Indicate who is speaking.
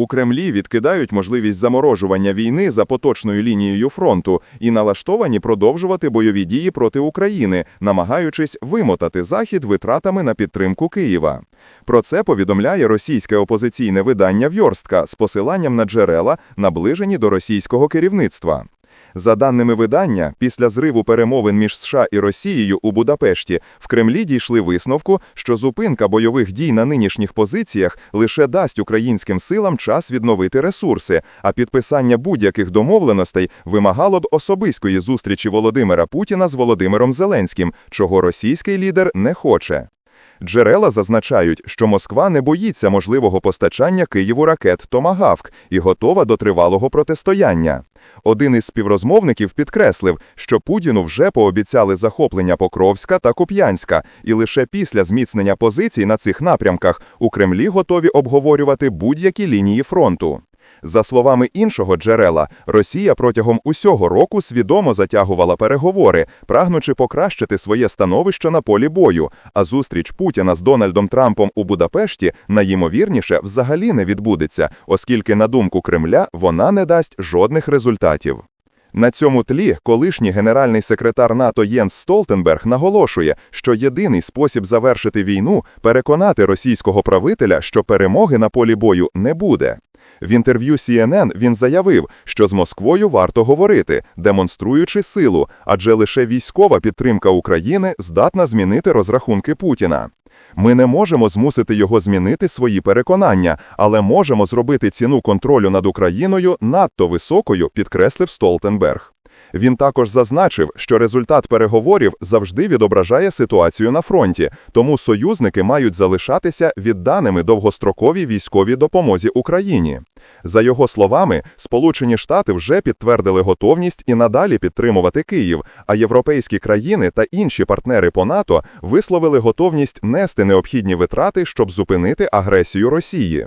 Speaker 1: У Кремлі відкидають можливість заморожування війни за поточною лінією фронту і налаштовані продовжувати бойові дії проти України, намагаючись вимотати Захід витратами на підтримку Києва. Про це повідомляє російське опозиційне видання «Вьорстка» з посиланням на джерела, наближені до російського керівництва. За даними видання, після зриву перемовин між США і Росією у Будапешті в Кремлі дійшли висновку, що зупинка бойових дій на нинішніх позиціях лише дасть українським силам час відновити ресурси, а підписання будь-яких домовленостей вимагало б особистої зустрічі Володимира Путіна з Володимиром Зеленським, чого російський лідер не хоче. Джерела зазначають, що Москва не боїться можливого постачання Києву ракет «Томагавк» і готова до тривалого протистояння. Один із співрозмовників підкреслив, що Путіну вже пообіцяли захоплення Покровська та Куп'янська, і лише після зміцнення позицій на цих напрямках у Кремлі готові обговорювати будь-які лінії фронту. За словами іншого джерела, Росія протягом усього року свідомо затягувала переговори, прагнучи покращити своє становище на полі бою, а зустріч Путіна з Дональдом Трампом у Будапешті найімовірніше взагалі не відбудеться, оскільки, на думку Кремля, вона не дасть жодних результатів. На цьому тлі колишній генеральний секретар НАТО Єнс Столтенберг наголошує, що єдиний спосіб завершити війну – переконати російського правителя, що перемоги на полі бою не буде. В інтерв'ю CNN він заявив, що з Москвою варто говорити, демонструючи силу, адже лише військова підтримка України здатна змінити розрахунки Путіна. Ми не можемо змусити його змінити свої переконання, але можемо зробити ціну контролю над Україною надто високою, підкреслив Столтенберг. Він також зазначив, що результат переговорів завжди відображає ситуацію на фронті, тому союзники мають залишатися відданими довгостроковій військовій допомозі Україні. За його словами, Сполучені Штати вже підтвердили готовність і надалі підтримувати Київ, а європейські країни та інші партнери по НАТО висловили готовність нести необхідні витрати, щоб зупинити агресію Росії.